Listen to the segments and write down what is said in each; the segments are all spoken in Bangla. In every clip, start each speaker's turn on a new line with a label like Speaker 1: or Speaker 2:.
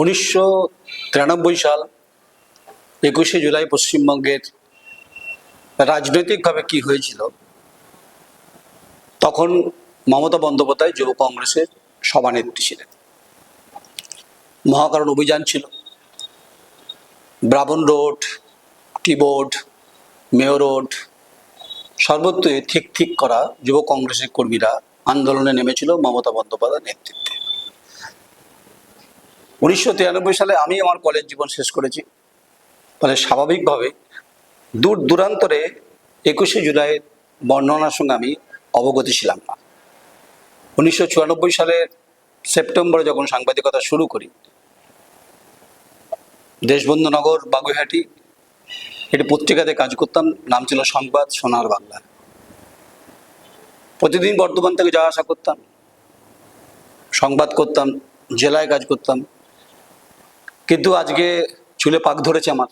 Speaker 1: উনিশশো তিরানব্বই সাল, একুশে জুলাই পশ্চিমবঙ্গের রাজনৈতিকভাবে কি হয়েছিল, তখন মমতা বন্দ্যোপাধ্যায় যুব কংগ্রেসের সভানেত্রী ছিলেন। মহাকারণ অভিযান ছিল। Brabourne road, tea board, Mayo road, সর্বত্রই ঠিক ঠিক করা যুব কংগ্রেসের কর্মীরা আন্দোলনে নেমেছিল মমতা বন্দ্যোপাধ্যায় নেতৃত্বে। উনিশশো তিরানব্বই সালে আমি আমার কলেজ জীবন শেষ করেছি। ফলে স্বাভাবিকভাবে দূর দূরান্তরে একুশে জুলাই বর্ণনার সঙ্গে আমি অবগত ছিলাম না। উনিশশো সালের সেপ্টেম্বরে যখন সাংবাদিকতা শুরু করি, দেশবন্ধু নগর, বাগুইহাটি একটি পত্রিকাতে কাজ করতাম, নাম ছিল সংবাদ সোনার বাংলা। প্রতিদিন বর্ধমান থেকে যাওয়া আসা করতাম, সংবাদ করতাম, জেলায় কাজ করতাম কিন্তু আজকে চুলে পাক ধরেছে আমার।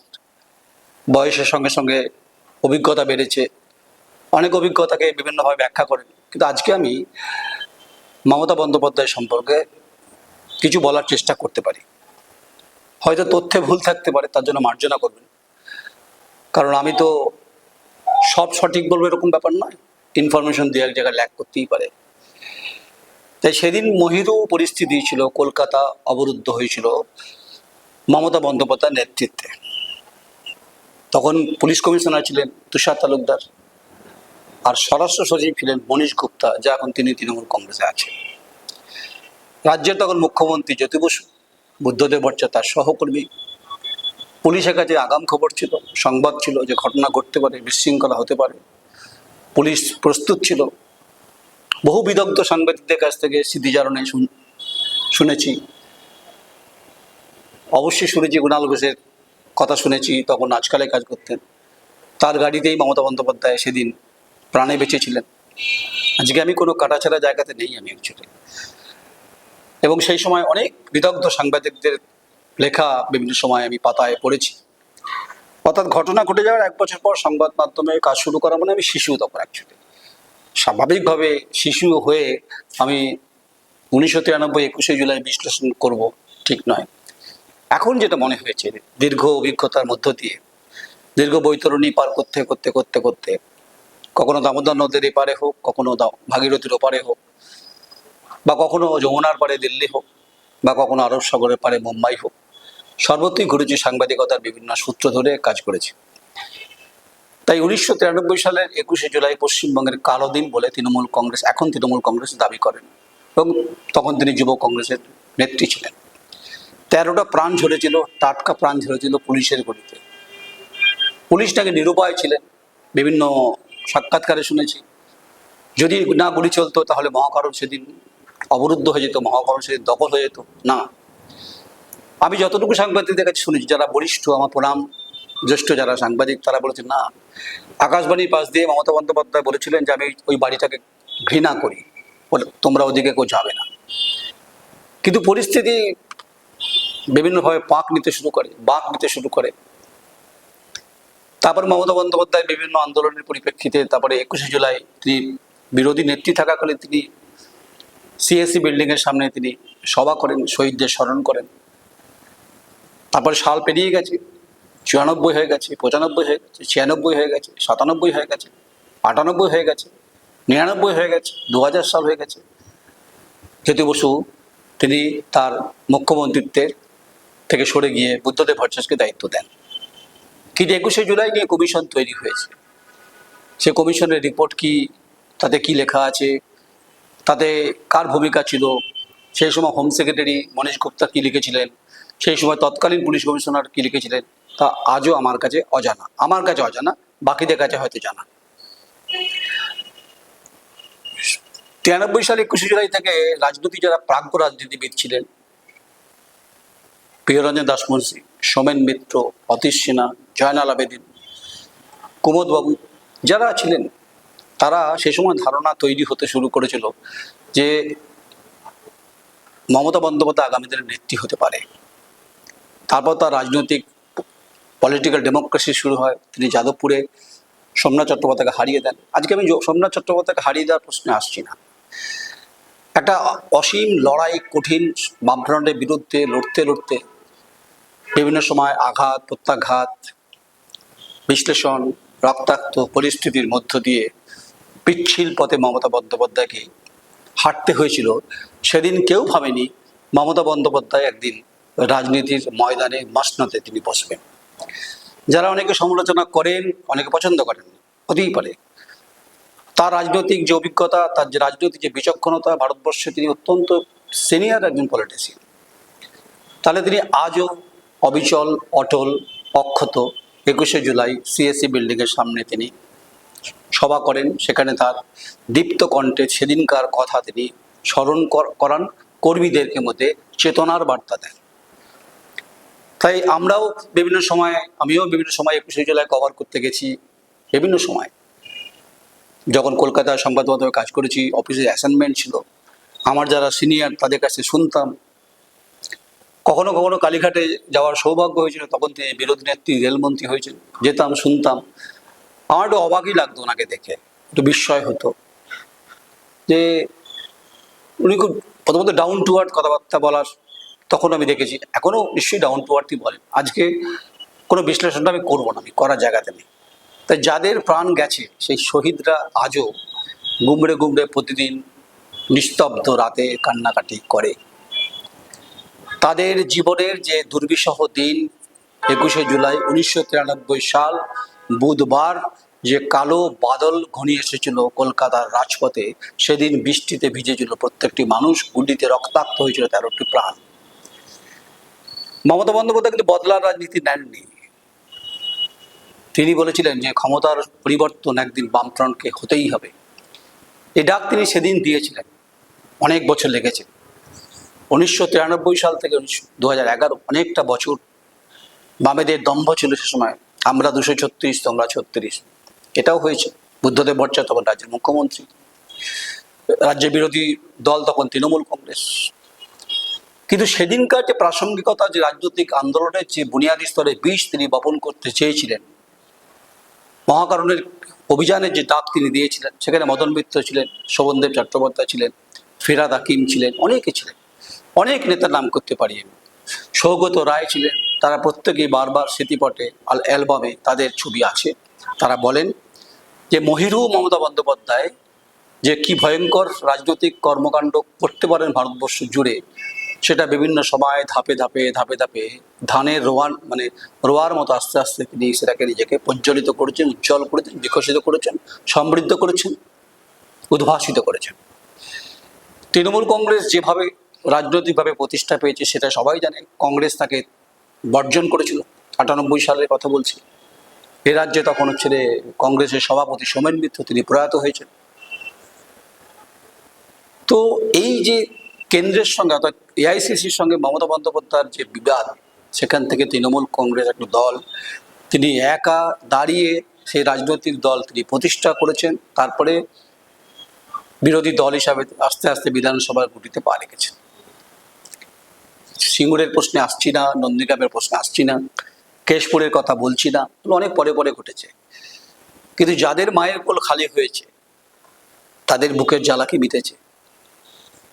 Speaker 1: বয়সের সঙ্গে সঙ্গে অভিজ্ঞতা বেড়েছে। অনেক অভিজ্ঞতাকে বিভিন্নভাবে ব্যাখ্যা করেন। কিন্তু আজকে আমি মমতা বন্দ্যোপাধ্যায় সম্পর্কে কিছু বলার চেষ্টা করতে পারি। হয়তো তথ্যে ভুল থাকতে পারে, তার জন্য মার্জনা করবেন। কারণ আমি তো সব সঠিক বলব এরকম ব্যাপার নয়। ইনফরমেশন দিয়ে এক জায়গায় ল্যাক করতেই পারে। তাই সেদিন মহিরু পরিস্থিতি ছিল, কলকাতা অবরুদ্ধ হয়েছিল। মমতা বন্দ্যোপাধ্যায়ের নেতৃত্বে। তখন পুলিশ কমিশনার ছিলেন তুষার তালুকদার আর স্বরাষ্ট্র সচিব ছিলেন মনীশ গুপ্তা, যা এখন তিনি তৃণমূল কংগ্রেসে আছেন। রাজ্যের তখন মুখ্যমন্ত্রী জ্যোতি বসু, বুদ্ধদেব ভট্টাচার্য তার সহকর্মী। পুলিশের কাছে আগাম খবর ছিল, সংবাদ ছিল যে ঘটনা ঘটতে পারে, বিশৃঙ্খলা হতে পারে। পুলিশ প্রস্তুত ছিল। বহু বিদগ্ধ সাংবাদিকদের কাছ থেকে স্মৃতিচারণে শুন- শুনেছি। অবশ্যই শুনেছি কুণাল ঘোষের কথা শুনেছি, তখন আজকালে কাজ করতেন। তার গাড়িতেই মমতা বন্দ্যোপাধ্যায় সেদিন প্রাণে বেঁচেছিলেন আজকে আমি কোনো কাটাছাড়া জায়গাতে নেই আমি অ্যাকচুয়ালি এবং সেই সময় অনেক বিদগ্ধ সাংবাদিকদের লেখা বিভিন্ন সময় আমি পাতায় পড়েছি। অর্থাৎ ঘটনা ঘটে যাওয়ার এক বছর পর সংবাদ মাধ্যমে কাজ শুরু করা মানে আমি শিশু তখন অ্যাকচুয়ালি স্বাভাবিকভাবে শিশু হয়ে আমি উনিশশো তিরানব্বই একুশে জুলাই বিশ্লেষণ করব, ঠিক নয়। এখন যেটা মনে হয়েছে, দীর্ঘ অভিজ্ঞতার মধ্য দিয়ে, দীর্ঘ বৈতরণী পার করতে করতে করতে করতে, কখনো দামোদর নদীর এপারে হোক, কখনো ভাগীরথীর ওপারে হোক, বা কখনো যমুনার পারে দিল্লি হোক, বা কখনো আরব সাগরের পারে মুম্বাই হোক, সর্বত্রই ঘুরেছি সাংবাদিকতার বিভিন্ন সূত্র ধরে কাজ করেছি। তাই উনিশশো তিরানব্বই সালের একুশে জুলাই পশ্চিমবঙ্গের কালো দিন বলে তৃণমূল কংগ্রেস, এখন তৃণমূল কংগ্রেস দাবি করেন। এবং তখন তিনি যুব কংগ্রেসের নেত্রী ছিলেন। তেরোটা প্রাণ ঝরেছিল, টাটকা প্রাণ ঝরেছিল পুলিশের গলিতে। পুলিশ নাকি নিরুপায় ছিলেন, বিভিন্ন সাক্ষাৎকারে শুনেছি। যদি না গুলি চলতো, তাহলে মহাকারণ সেদিন অবরুদ্ধ হয়ে যেত, মহাকারণ সেদিন দখল হয়ে যেত। না। আমি যতটুকু সাংবাদিকদের কাছে শুনেছি, যারা বরিষ্ঠ আমার প্রণাম, জ্যেষ্ঠ যারা সাংবাদিক, তারা বলেছেন না, আকাশবাণীর পাশ দিয়ে মমতা বন্দ্যোপাধ্যায় বলেছিলেন যে, আমি ওই বাড়িটাকে ঘৃণা করি। বলে, তোমরা ওদিকে কেউ যাবে না। কিন্তু পরিস্থিতি বিভিন্নভাবে পাক নিতে শুরু করে, বাঁক নিতে শুরু করে। তারপর মমতা বন্দ্যোপাধ্যায় বিভিন্ন আন্দোলনের পরিপ্রেক্ষিতে তারপরে একুশে জুলাই তিনি বিরোধী নেত্রী থাকাকালে তিনি সিএসসি বিল্ডিং এর সামনে তিনি সভা করেন, শহীদদের স্মরণ করেন। তারপর সাল পেরিয়ে গেছে, চুরানব্বই হয়ে গেছে, পঁচানব্বই হয়ে গেছে, ছিয়ানব্বই হয়ে গেছে, সাতানব্বই হয়ে গেছে, আটানব্বই হয়ে গেছে, নিরানব্বই হয়ে গেছে দু হাজার সাল হয়ে গেছে। জ্যোতি বসু, তিনি তার মুখ্যমন্ত্রিত্বের থেকে সরে গিয়ে বুদ্ধদেব ভট্টাচার্যকে দায়িত্ব দেন। কিন্তু একুশে জুলাই নিয়ে কমিশন তৈরি হয়েছে। সে কমিশনের রিপোর্ট কি, তাতে কি লেখা আছে, তাতে কার ভূমিকা ছিল, সেই সময় হোম সেক্রেটারি মনীশ গুপ্তা কী লিখেছিলেন, সেই সময় তৎকালীন পুলিশ কমিশনার কী লিখেছিলেন, তা আজও আমার কাছে অজানা। আমার কাছে অজানা, বাকিদের কাছে হয়তো জানা। তিরানব্বই সালে একুশে জুলাই থেকে রাজনীতি যারা প্রাজ্ঞ রাজনীতিবিদ ছিলেন প্রিয়রঞ্জন দাসমুন্সী সোমেন মিত্র, অতীশ সিনহা, জয়নাল আবেদিন কুমোদবাবু যারা ছিলেন, তারা সে সময় ধারণা তৈরি হতে শুরু করেছিল যে মমতা বন্দ্যোপাধ্যায় আগামী দিনে নেত্রী হতে পারে। তারপর তার রাজনৈতিক পলিটিক্যাল ডেমোক্রেসি শুরু হয়। তিনি যাদবপুরে সোমনাথ চট্টোপাধ্যায়কে হারিয়ে দেন। আজকে আমি সোমনাথ চট্টোপাধ্যায়কে হারিয়ে দেওয়ার প্রশ্নে আসছি না। একটা অসীম লড়াই, কঠিন বামফ্রন্টের বিরুদ্ধে লড়তে লড়তে বিভিন্ন সময় আঘাত, প্রত্যাঘাত, বিশ্লেষণ, রক্তাক্ত পরিস্থিতির মধ্য দিয়ে পিচ্ছিল পথে মমতা বন্দ্যোপাধ্যায়কে হাঁটতে হয়েছিল। সেদিন কেউ ভাবেনি মমতা বন্দ্যোপাধ্যায় একদিন রাজনীতির ময়দানে মাসনাতে তিনি বসবেন। যারা অনেকে সমালোচনা করেন, অনেকে পছন্দ করেন, হতেই পারে। তার রাজনৈতিক যে অভিজ্ঞতা, তার যে রাজনৈতিক যে বিচক্ষণতা, ভারতবর্ষে তিনি অত্যন্ত সিনিয়র একজন পলিটিশিয়ান তাহলে তিনি আজও অবিচল, অটল, অক্ষত একুশে জুলাই সিএসসি বিল্ডিংয়ের সামনে তিনি সভা করেন। সেখানে তার দীপ্ত কণ্ঠে সেদিনকার কথা তিনি স্মরণ কর- করান, কর্মীদেরকে মধ্যে চেতনার বার্তা দেন। তাই আমরাও বিভিন্ন সময়, আমিও বিভিন্ন সময় একুশে জুলাই কভার করতে গেছি, বিভিন্ন সময়। যখন কলকাতায় সংবাদ মাধ্যমে কাজ করেছি অফিসে অ্যাসাইনমেন্ট ছিল, আমার যারা সিনিয়র তাদের কাছে শুনতাম কখনো কখনো কালীঘাটে যাওয়ার সৌভাগ্য হয়েছিল, তখন তিনি বিরোধী নেত্রী, রেলমন্ত্রী হয়েছেন যেতাম, শুনতাম। আমার একটু অবাকই লাগতো ওনাকে দেখে, একটু বিস্ময় হতো। যে উনি খুব প্রথমত ডাউন টু আর্থ কথাবার্তা বলার তখন আমি দেখেছি এখনও নিশ্চয়ই ডাউন টু আর্থই বলেন। আজকে কোনো বিশ্লেষণটা আমি করব না, আমি করার জায়গাতে নেই। তাই যাদের প্রাণ গেছে, সেই শহীদরা আজও গুমড়ে গুমড়ে প্রতিদিন নিস্তব্ধ রাতে কান্নাকাটি করে। তাদের জীবনের যে দুর্বিষহ দিন, একুশে জুলাই উনিশশো তিরানব্বই সাল, বুধবার যে কালো বাদল ঘনিয়ে এসেছিল কলকাতার রাজপথে, সেদিন বৃষ্টিতে ভিজেছিল প্রত্যেকটি মানুষ, গুলিতে রক্তাক্ত হয়েছিল তেরোটি প্রাণ। মমতা বন্দ্যোপাধ্যায় কিন্তু বদলার রাজনীতি নেননি। তিনি বলেছিলেন যে ক্ষমতার পরিবর্তন একদিন বামফ্রন্টকে হতেই হবে। এ ডাক তিনি সেদিন দিয়েছিলেন। অনেক বছর লেগেছে। উনিশশো তিরানব্বই সাল থেকে উনিশশো দু অনেকটা বছর বামেদের দম্ভ ছিল সে সময়। আমরা দুশো ছত্রিশ, তোমরা ছত্রিশ। এটাও হয়েছে। বুদ্ধদেব ভট্টাচার্য তখন রাজ্যের মুখ্যমন্ত্রী। রাজ্যের বিরোধী দল তখন তৃণমূল কংগ্রেস। কিন্তু সেদিনকার যে প্রাসঙ্গিকতা, যে রাজনৈতিক আন্দোলনের যে বুনিয়াদী স্তরে বিষ তিনি বপন করতে চেয়েছিলেন, মহাকারণের অভিযানের যে ডাক তিনি দিয়েছিলেন, সেখানে মদন মিত্র ছিলেন, শোভনদেব চট্টোপাধ্যায় ছিলেন, ফিরাদ হাকিম ছিলেন, অনেকে ছিলেন। অনেক নেতার নাম করতে পারি আমি সৌগত রায় ছিলেন, তারা প্রত্যেকেই বারবার স্মৃতিপটে আল অ্যালবামে তাদের ছবি আছে। তারা বলেন যে, মহিরু মমতা বন্দ্যোপাধ্যায় যে কি ভয়ঙ্কর রাজনৈতিক কর্মকাণ্ড করতে পারেন ভারতবর্ষ জুড়ে, সেটা বিভিন্ন সময় ধাপে ধাপে ধাপে ধাপে ধানের রোয়ান মানে রোয়ার মতো আস্তে আস্তে তিনি সেটাকে নিজেকে প্রজ্বলিত করেছেন, উজ্জ্বল করেছেন, বিকশিত করেছেন, সমৃদ্ধ করেছেন, উদ্ভাসিত করেছেন। তৃণমূল কংগ্রেস যেভাবে রাজনৈতিকভাবে প্রতিষ্ঠা পেয়েছে সেটা সবাই জানে। কংগ্রেস তাকে বর্জন করেছিল, আটানব্বই সালের কথা বলছি। এ রাজ্যে তখন হচ্ছে কংগ্রেসের সভাপতি সোমেন মিত্র তিনি প্রয়াত হয়েছেন। তো এই যে কেন্দ্রের সঙ্গে অর্থাৎ এআইসিসির সঙ্গে মমতা বন্দ্যোপাধ্যায়ের যে বিবাদ, সেখান থেকে তৃণমূল কংগ্রেস একটা দল, তিনি একা দাঁড়িয়ে সেই রাজনৈতিক দল তিনি প্রতিষ্ঠা করেছেন। তারপরে বিরোধী দল হিসাবে আস্তে আস্তে বিধানসভার গুটিতে পা রেখেছেন। সিঙ্গুরের প্রশ্নে আসছি না, নন্দীগ্রামের প্রশ্নে আসছি না, কেশপুরের কথা বলছি না অনেক পরে পরে ঘটেছে। কিন্তু যাদের মায়ের কোল খালি হয়েছে, তাদের বুকের জ্বালা কি মিটেছে?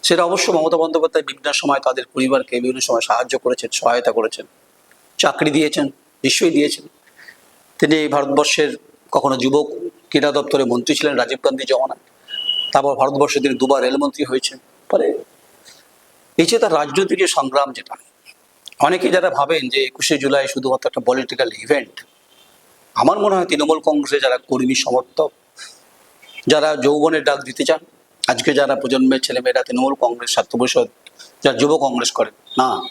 Speaker 1: সেটা অবশ্য মমতা বন্দ্যোপাধ্যায় বিভিন্ন সময় তাদের পরিবারকে বিভিন্ন সময় সাহায্য করেছেন, সহায়তা করেছেন, চাকরি দিয়েছেন, নিশ্চয়ই দিয়েছেন। তিনি এই ভারতবর্ষের কখনো যুবক ক্রীড়া দপ্তরের মন্ত্রী ছিলেন রাজীব গান্ধী জমানায় তারপর ভারতবর্ষে তিনি দুবার রেলমন্ত্রী হয়েছেন। ফলে এই যে তার রাজনৈতিক সংগ্রাম যেটা, অনেকে যারা ভাবেন যে একুশে জুলাই শুধুমাত্র একটা পলিটিক্যাল ইভেন্ট আমার মনে হয় তৃণমূল কংগ্রেসে যারা কর্মী সমর্থক, যারা যৌবনের ডাক দিতে চান, আজকে যারা প্রজন্মের ছেলেমেয়েরা তৃণমূল কংগ্রেস ছাত্র পরিষদ যারা যুব কংগ্রেস করেন না,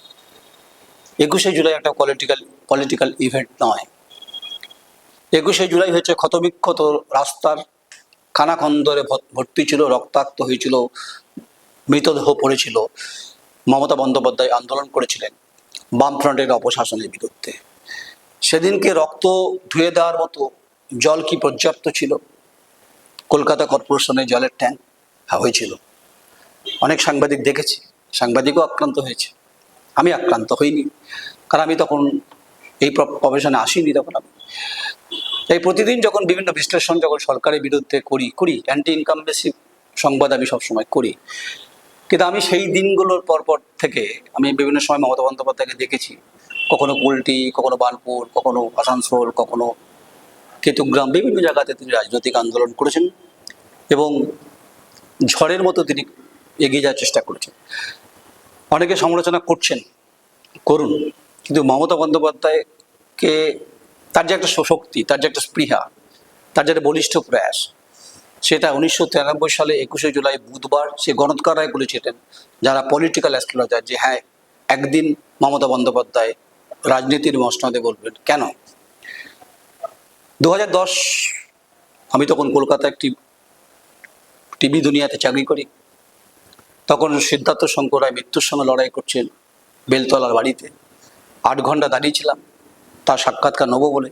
Speaker 1: একুশে জুলাই একটা পলিটিক্যাল পলিটিক্যাল ইভেন্ট নয়। একুশে জুলাই হচ্ছে ক্ষতবিক্ষত রাস্তার, খানাখন্দরে ভর- ভর্তি ছিল, রক্তাক্ত হয়েছিল মৃতদেহ পড়েছিল। মমতা বন্দ্যোপাধ্যায় আন্দোলন করেছিলেন বামফ্রন্টের অপশাসনের বিরুদ্ধে। সেদিনকে রক্ত ধুয়ে দেওয়ার মতো জল কি পর্যাপ্ত ছিল? কলকাতা কর্পোরেশনের জলের ট্যাঙ্ক হ্যাঁ, হয়েছিল। অনেক সাংবাদিক দেখেছি সাংবাদিকও আক্রান্ত হয়েছে। আমি আক্রান্ত হইনি কারণ আমি তখন এই প্রফেশনে আসিনি তখন আমি। এই প্রতিদিন যখন বিভিন্ন বিশ্লেষণ যখন সরকারের বিরুদ্ধে করি করি অ্যান্টি ইনকাম বেশি সংবাদ আমি সবসময় করি। কিন্তু আমি সেই দিনগুলোর পরপর থেকে আমি বিভিন্ন সময় মমতা বন্দ্যোপাধ্যায়কে দেখেছি। কখনো কুলটি, কখনো বার্নপুর, কখনো আসানসোল, কখনো কেতুগ্রাম, বিভিন্ন জায়গাতে তিনি রাজনৈতিক আন্দোলন করেছেন এবং ঝড়ের মতো তিনি এগিয়ে যাওয়ার চেষ্টা করেছেন। অনেকে সমালোচনা করছেন, করুন, কিন্তু মমতা বন্দ্যোপাধ্যায়কে তার যে একটা শক্তি তার যে একটা স্পৃহা, তার যে একটা বলিষ্ঠ প্রয়াস সেটা উনিশশো তিরানব্বই সালে একুশে জুলাই বুধবার সে গণৎকার রায় বলেছিলেন, যারা পলিটিক্যাল অ্যাস্ট্রোলজার যে হ্যাঁ একদিন মমতা বন্দ্যোপাধ্যায় রাজনীতির মসনদে বলবেন, কেন? দু হাজার দশ, আমি তখন কলকাতা একটি টিভি দুনিয়াতে চাকরি করি। তখন সিদ্ধার্থ শঙ্কর রায় মৃত্যুর সঙ্গে লড়াই করছেন বেলতলার বাড়িতে। আট ঘণ্টা দাঁড়িয়েছিলাম তার সাক্ষাৎকার নেব বলে।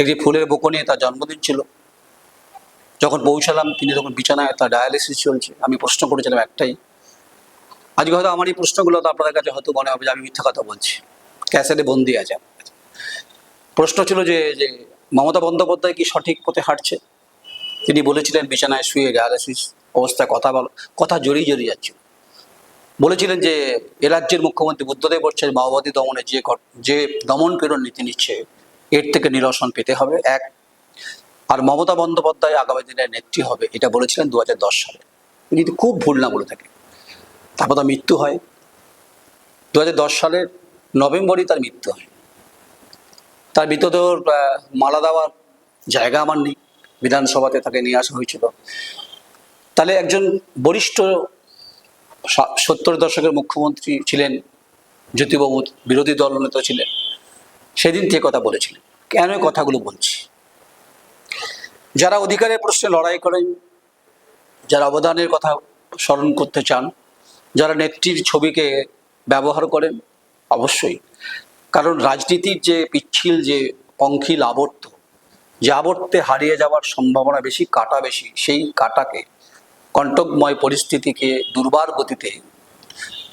Speaker 1: একটি ফুলের বোকো নিয়ে তার জন্মদিন ছিল। যখন পৌঁছালাম, তিনি তখন বিছানায় তার ডায়ালিসিস চলছে। আমি প্রশ্ন করেছিলাম একটাই। আজকে হয়তো আমার এই প্রশ্নগুলো তো আপনাদের কাছে হয়তো মনে হবে যে আমি মিথ্যা কথা বলছি। ক্যাসেটে বন্দি আছে প্রশ্ন ছিল যে যে মমতা বন্দ্যোপাধ্যায় কি সঠিক পথে হাঁটছে? তিনি বলেছিলেন, বিছানায় শুয়ে ডায়ালিসিস অবস্থায় কথা বল, কথা জড়িয়ে জড়িয়ে যাচ্ছিল। বলেছিলেন যে, এ রাজ্যের মুখ্যমন্ত্রী বুদ্ধদেব বলছেন মাওবাদী দমনে যে যে দমন পীড়ন নীতি নিচ্ছে, এর থেকে নিরসন পেতে হবে। এক আর মমতা বন্দ্যোপাধ্যায় আগামী দিনের নেত্রী হবে, এটা বলেছিলেন দু হাজার দশ সালে। যদি খুব ভুল না বলে থাকে তারপর তার মৃত্যু হয়। দু হাজার দশ সালের নভেম্বরই তার মৃত্যু হয়। তার মৃতদেহর মালা দেওয়ার জায়গা আমার নেই। বিধানসভাতে তাকে নিয়ে আসা হয়েছিল। তাহলে একজন বরিষ্ঠ সত্তর দশকের মুখ্যমন্ত্রী ছিলেন, জ্যোতিবাবু বিরোধী দল নেতা ছিলেন। সেদিন থেকে কথা বলেছিলেন। কেন কথাগুলো বলছি? যারা অধিকারের প্রশ্নে লড়াই করেন, যারা অবদানের কথা স্মরণ করতে চান, যারা নেত্রীর ছবিকে ব্যবহার করেন, অবশ্যই। কারণ রাজনীতির যে পিচ্ছিল, যে পঙ্খিল আবর্ত, যে আবর্তে হারিয়ে যাওয়ার সম্ভাবনা বেশি, কাটা বেশি, সেই কাটাকে, কণ্টকময় পরিস্থিতিকে দুর্বার গতিতে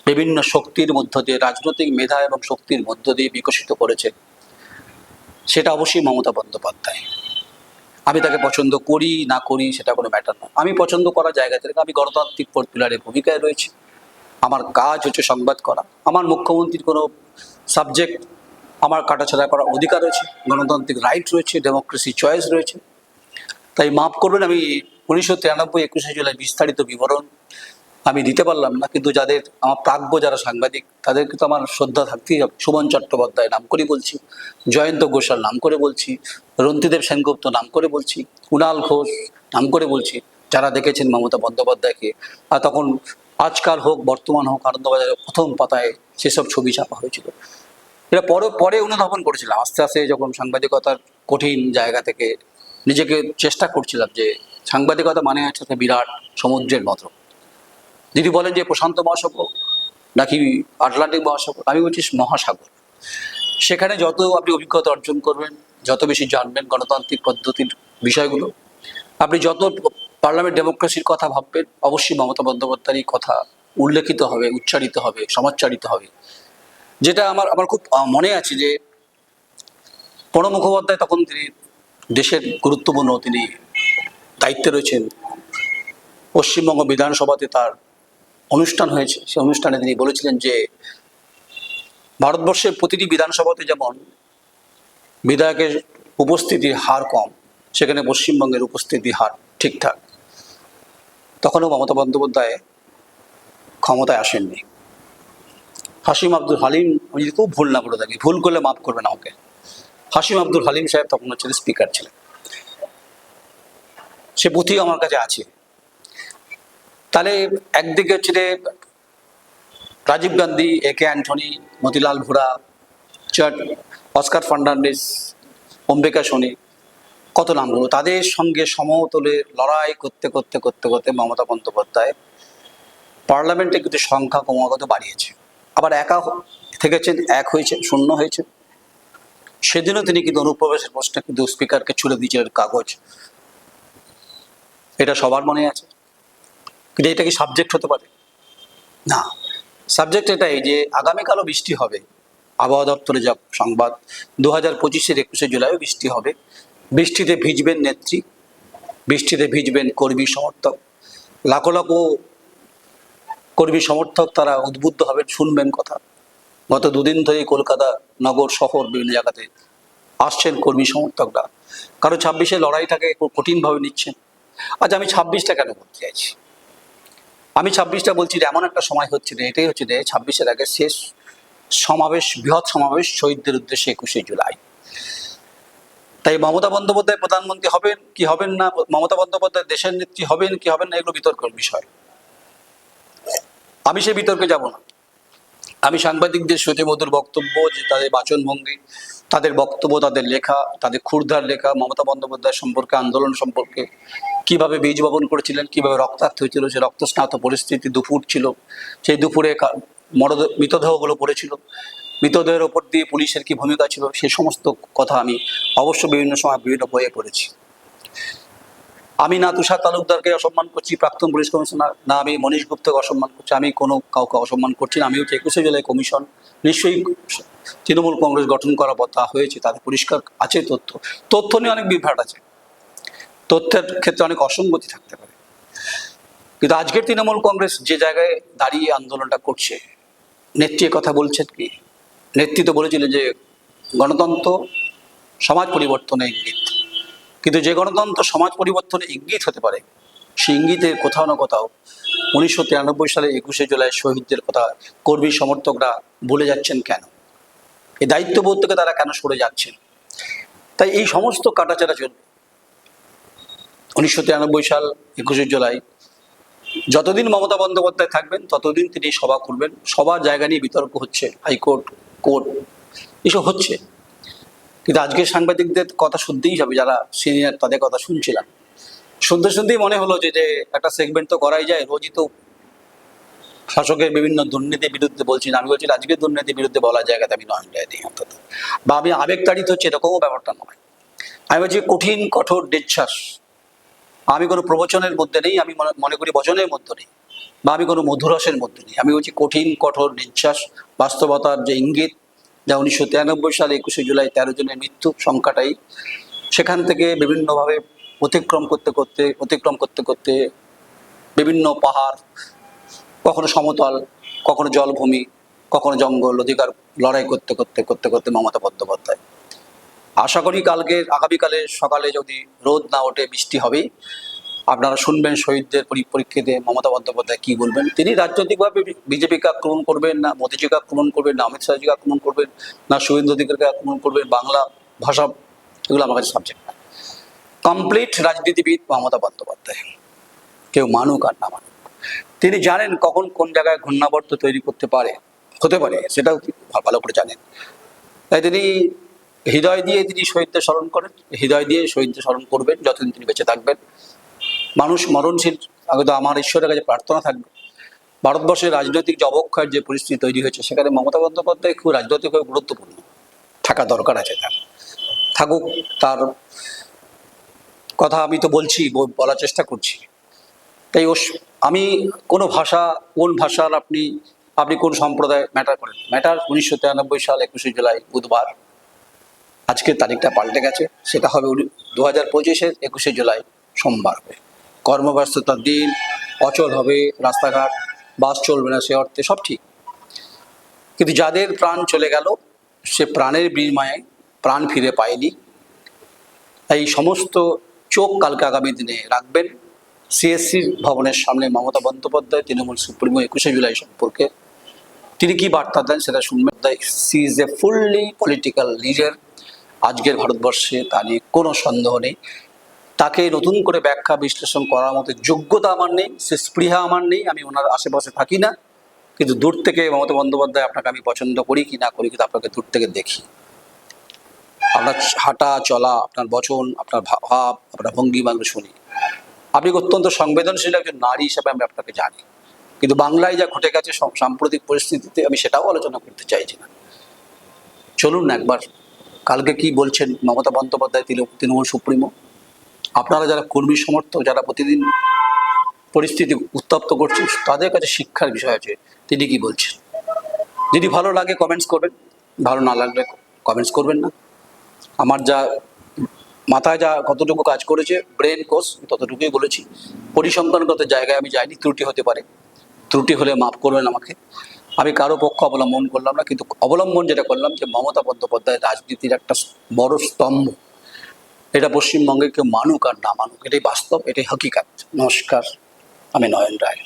Speaker 1: বিভিন্ন শক্তির মধ্য দিয়ে, রাজনৈতিক মেধা এবং শক্তির মধ্য দিয়ে বিকশিত করেছে, সেটা অবশ্যই মমতা বন্দ্যোপাধ্যায়। আমি তাকে পছন্দ করি, না করি সেটা কোনো ম্যাটার না আমি পছন্দ করা জায়গা থেকে আমি গণতান্ত্রিক পিলারের ভূমিকায় রয়েছি। আমার কাজ হচ্ছে সংবাদ করা। আমার মুখ্যমন্ত্রীর কোনো সাবজেক্ট আমার কাটাছাড়া করার অধিকার রয়েছে। গণতান্ত্রিক রাইট রয়েছে ডেমোক্রেসি চয়েস রয়েছে। তাই মাফ করবেন, আমি উনিশশো তিরানব্বই একুশে জুলাই বিস্তারিত বিবরণ আমি দিতে পারলাম না, কিন্তু যাদের আমার প্রাজ্ঞ যারা সাংবাদিক, তাদেরকে তো আমার শ্রদ্ধা থাকতেই হবে। সুমন চট্টোপাধ্যায়, নাম করে বলছি। জয়ন্ত ঘোষাল, নাম করে বলছি। রন্তিদেব সেনগুপ্ত, নাম করে বলছি। কুণাল ঘোষ, নাম করে বলছি। যারা দেখেছেন মমতা বন্দ্যোপাধ্যায়কে। আর তখন আজকাল হোক, বর্তমান হোক, আনন্দবাজারের প্রথম পাতায় সেসব ছবি ছাপা হয়েছিল। এটা পরে পরে অনুধাবন করেছিলাম। আস্তে আস্তে যখন সাংবাদিকতার কঠিন জায়গা থেকে নিজেকে চেষ্টা করছিলাম যে সাংবাদিকতা মানে হচ্ছে একটা বিরাট সমুদ্রের মতো। যদি বলেন যে প্রশান্ত মহাসাগর নাকি আটলান্টিক মহাসাগর, আমি বলছি মহাসাগর। সেখানে যত আপনি অভিজ্ঞতা অর্জন করবেন, যত বেশি জানবেন গণতান্ত্রিক পদ্ধতির বিষয়গুলো, আপনি যত পার্লামেন্ট ডেমোক্রেসির কথা ভাববেন, অবশ্যই মমতা বন্দ্যোপাধ্যায়ের কথা উল্লেখিত হবে, উচ্চারিত হবে সমাচ্চারিত হবে। যেটা আমার আমার খুব মনে আছে যে প্রণব মুখোপাধ্যায় তখন তিনি দেশের গুরুত্বপূর্ণ তিনি দায়িত্বে রয়েছেন। পশ্চিমবঙ্গ বিধানসভাতে তার অনুষ্ঠান হয়েছে। সেই অনুষ্ঠানে তিনি বলেছিলেন যে, ভারতবর্ষের প্রতিটি বিধানসভাতে যেমন বিধায়কের উপস্থিতির হার কম, সেখানে পশ্চিমবঙ্গের উপস্থিতির হার ঠিকঠাক, তখনও মমতা বন্দ্যোপাধ্যায় ক্ষমতায় আসেননি। হাসিম আব্দুল হালিম, আমি যদি খুব ভুল না করে থাকি, ভুল করলে মাফ করবেন আমাকে। হাসিম আব্দুল হালিম সাহেব তখন হচ্ছেন স্পিকার ছিলেন। সে পুঁথি আমার কাছে আছে। তাহলে একদিকে হচ্ছে যে রাজীব গান্ধী এ কে অ্যান্টনি মতিলাল ভুরা চার্ট অস্কার ফার্নান্ডিস, অম্বিকা সোনি, কত নামগুলো তাদের সঙ্গে সমতলে লড়াই করতে করতে করতে করতে মমতা বন্দ্যোপাধ্যায় পার্লামেন্টে কিন্তু সংখ্যা ক্রমাগত বাড়িয়েছে। আবার একা থেকেছেন, এক হয়েছে, শূন্য হয়েছে। সেদিনও তিনি কিন্তু অনুপ্রবেশের প্রশ্নে কিন্তু স্পিকারকে ছুড়ে দিয়েছিলেন কাগজ। এটা সবার মনে আছে। কিন্তু এটা কি সাবজেক্ট হতে পারে? না। সাবজেক্ট এটাই যে আগামীকালও বৃষ্টি হবে। আবহাওয়া দপ্তরে যা সংবাদ দু হাজার পঁচিশের একুশে জুলাইও বৃষ্টি হবে। বৃষ্টিতে ভিজবেন নেত্রী বৃষ্টিতে ভিজবেন কর্মী সমর্থক। লাখো লাখো কর্মী সমর্থক তারা উদ্বুদ্ধ হবেন শুনবেন কথা। গত দুদিন ধরেই কলকাতা নগর শহর বিভিন্ন জায়গাতে আসছেন কর্মী সমর্থকরা। কারও ছাব্বিশে লড়াইটাকে খুব কঠিনভাবে নিচ্ছেন। আজ আমি ছাব্বিশটা কেন বলতে চাইছি? আমি ছাব্বিশটা বলছি যে এমন একটা সময় হচ্ছে না এটাই হচ্ছে যে ছাব্বিশের আগে শেষ সমাবেশ, বৃহৎ সমাবেশ শহীদদের উদ্দেশ্যে একুশে জুলাই। তাই মমতা বন্দ্যোপাধ্যায় প্রধানমন্ত্রী হবেন কি হবেন না, মমতা বন্দ্যোপাধ্যায় দেশের নেত্রী হবেন কি হবেন না, এগুলো বিতর্কের বিষয়। আমি সে বিতর্কে যাব না। আমি সাংবাদিকদের শ্রুতি মধুর বক্তব্য, যে তাদের বাচনভঙ্গি তাদের বক্তব্য, তাদের লেখা, তাদের ক্ষুরধার লেখা, মমতা বন্দ্যোপাধ্যায় সম্পর্কে, আন্দোলন সম্পর্কে কীভাবে বীজ বপন করেছিলেন, কীভাবে রক্তাক্ত হয়েছিল, সে রক্তস্নাত পরিস্থিতি দুপুর ছিল, সেই দুপুরে মরদ, মৃতদেহগুলো পড়েছিল। মৃতদেহের ওপর দিয়ে পুলিশের কি ভূমিকা ছিল, সে সমস্ত কথা আমি অবশ্য বিভিন্ন সময় বিভিন্ন বইয়ে পড়েছি। আমি না তুষার তালুকদারকে অসম্মান করছি, প্রাক্তন পুলিশ কমিশনার, না আমি মনীষ গুপ্তকে অসম্মান করছি, আমি কোনো কাউকে অসম্মান করছি না আমি হচ্ছে একুশে জুলাই কমিশন, নিশ্চয়ই তৃণমূল কংগ্রেস গঠন পর তা হয়েছে, তাদের পরিষ্কার আছে তথ্য। তথ্য নিয়ে অনেক বিভ্রাট আছে। তথ্যের ক্ষেত্রে অনেক অসঙ্গতি থাকতে পারে। কিন্তু আজকের তৃণমূল কংগ্রেস যে জায়গায় দাঁড়িয়ে আন্দোলনটা করছে, নেত্রী কথা বলছেন কি? নেত্রী তো বলেছিলেন যে গণতন্ত্র সমাজ পরিবর্তনে ইঙ্গিত। কিন্তু যে গণতন্ত্র সমাজ পরিবর্তনে ইঙ্গিত হতে পারে সেই ইঙ্গিতের কোথাও না কোথাও উনিশশো তিরানব্বই সালে একুশে জুলাই শহীদদের কথা কর্মী সমর্থকরা বলে যাচ্ছেন কেন? এই দায়িত্ববোধ থেকে তারা কেন সরে যাচ্ছেন? তাই এই সমস্ত কাটাচারা চলবে। উনিশশো তিরানব্বই সাল একুশে জুলাই। যতদিন মমতা বন্দ্যোপাধ্যায় থাকবেন, ততদিন তিনি সভা করবেন। সবার জায়গা নিয়ে বিতর্ক হচ্ছে, হাইকোর্ট, কোর্ট, এসব হচ্ছে। কিন্তু আজকে সাংবাদিকদের কথা শুনতেই হবে, যারা সিনিয়র তাদের কথা শুনছিলাম। শুনতে শুনতেই মনে হলো যে যে একটা সেগমেন্ট তো করাই যায়, রোজই তো শাসকের বিভিন্ন দুর্নীতির বিরুদ্ধে বলছি। আমি বলছি, আজকের দুর্নীতির বিরুদ্ধে বলার জায়গাতে আমি নয় দিই অন্তত। বা আমি আবেগতাড়িত হচ্ছে, এরকমও ব্যাপারটা নয়। আমি বলছি, কঠিন, কঠোর ডিচ্ছাস আমি কোনো প্রবচনের মধ্যে নেই, আমি মনে- করি বচনের মধ্যে নেই, বা আমি কোনো মধুরসের মধ্যে নেই। আমি বলছি কঠিন, কঠোর নিঃশ্বাস বাস্তবতার যে ইঙ্গিত, যা উনিশশো তিরানব্বই সালে একুশে জুলাই তেরো জনের মৃত্যু সংখ্যাটাই, সেখান থেকে বিভিন্নভাবে অতিক্রম করতে করতে, অতিক্রম করতে করতে বিভিন্ন পাহাড়, কখনো সমতল, কখনো জলভূমি, কখনো জঙ্গল, অধিকার লড়াই করতে করতে করতে করতে মমতা বন্দ্যোপাধ্যায়। আশা করি কালকে আগামীকালে সকালে যদি রোদ না ওঠে, বৃষ্টি হবে আপনারা শুনবেন শহীদদের পরিপ্রেক্ষিতে মমতা বন্দ্যোপাধ্যায় কি বলবেন। তিনি রাজনৈতিকভাবে বিজেপিকে আক্রমণ করবেন না, মোদীজিকে আক্রমণ করবেন না, অমিত শাহজিকে আক্রমণ করবেন না, শুভেন্দু অধিকারকে আক্রমণ করবেন, বাংলা ভাষা, এগুলো আমার কাছে সাবজেক্ট না। কমপ্লিট রাজনীতিবিদ মমতা বন্দ্যোপাধ্যায়। কেউ মানুক আর না মানুক। তিনি জানেন কখন কোন জায়গায় ঘূর্ণাবর্ত তৈরি করতে পারে, হতে পারে, সেটাও ভালো করে জানেন। তাই তিনি হৃদয় দিয়ে তিনি শহীদদের স্মরণ করেন, হৃদয় দিয়ে শহীদদের স্মরণ করবেন যতদিন তিনি বেঁচে থাকবেন। মানুষ মরণশীল আগে তো আমার ঈশ্বরের কাছে প্রার্থনা থাকবে। ভারতবর্ষের রাজনৈতিক যে অবক্ষয়ের যে পরিস্থিতি তৈরি হয়েছে, সেখানে মমতা বন্দ্যোপাধ্যায় খুব রাজনৈতিকভাবে গুরুত্বপূর্ণ। থাকা দরকার আছে তার। থাকুক, তার কথা আমি তো বলছি বলার চেষ্টা করছি। তাই ওস, আমি কোনো ভাষা, কোন ভাষার আপনি আপনি কোন সম্প্রদায় ম্যাটার করেন? ম্যাটার উনিশশো তিরানব্বই সাল একুশে জুলাই, বুধবার। আজকের তারিখটা পাল্টে গেছে। সেটা হবে দু হাজার পঁচিশের একুশে জুলাই সোমবার। হবে কর্মব্যস্ততার দিন, অচল হবে রাস্তাঘাট, বাস চলবে না সে অর্থে সব ঠিক। কিন্তু যাদের প্রাণ চলে গেল, সে প্রাণের বিনিময়ে প্রাণ ফিরে পায়নি। তাই সমস্ত চোখ কালকে আগামী দিনে রাখবেন। সিএসসি ভবনের সামনে মমতা বন্দ্যোপাধ্যায়, তৃণমূল সুপ্রিমো একুশে জুলাই সম্পর্কে তিনি কি বার্তা দেন সেটা শুনবেন। She is a fully political leader আজকের ভারতবর্ষে তা নিয়ে কোনো সন্দেহ নেই। তাকে নতুন করে ব্যাখ্যা বিশ্লেষণ করার মতো যোগ্যতা আমার নেই, সে স্পৃহা আমার নেই, আমি ওনার আশেপাশে থাকি না। কিন্তু দূর থেকে মমতা বন্দ্যোপাধ্যায় আপনাকে আমি পছন্দ করি কি না করি, কিন্তু আপনাকে দূর থেকে দেখি। আপনার হাঁটা, চলা, আপনার বচন, আপনার ভাব, আপনার ভঙ্গিমাগুলো শুনি। আপনি অত্যন্ত সংবেদনশীল একজন নারী হিসেবে আমি আপনাকে জানি। কিন্তু বাংলায় যা ঘটে গেছে সাম্প্রতিক পরিস্থিতিতে আমি সেটাও আলোচনা করতে চাইছি না। চলুন একবার কালকে কি বলছেন মমতা বন্দ্যোপাধ্যায় তৃণ- তৃণমূল সুপ্রিমো? আপনারা যারা কর্মী সমর্থক, যারা প্রতিদিন পরিস্থিতি উত্তপ্ত করছেন, তাদের কাছে শিক্ষার বিষয় আছে। তিনি কি বলছেন? যদি ভালো লাগে কমেন্টস করবেন। ভালো না লাগলে কমেন্টস করবেন না। আমার যা মাথায় যা কতটুকু কাজ করেছে ব্রেন কোর্স ততটুকুই বলেছি। পরিসংখ্যানগত জায়গায় আমি যাইনি, ত্রুটি হতে পারে। ত্রুটি হলে মাফ করবেন আমাকে। আমি কারও পক্ষ অবলম্বন করলাম না, কিন্তু অবলম্বন যেটা করলাম যে মমতা বন্দ্যোপাধ্যায় রাজনীতির একটা বড় স্তম্ভ। এটা পশ্চিমবঙ্গে কেউ মানুক আর না মানুক, এটাই বাস্তব, এটাই হকিকাত। নমস্কার, আমি নয়ন রায়।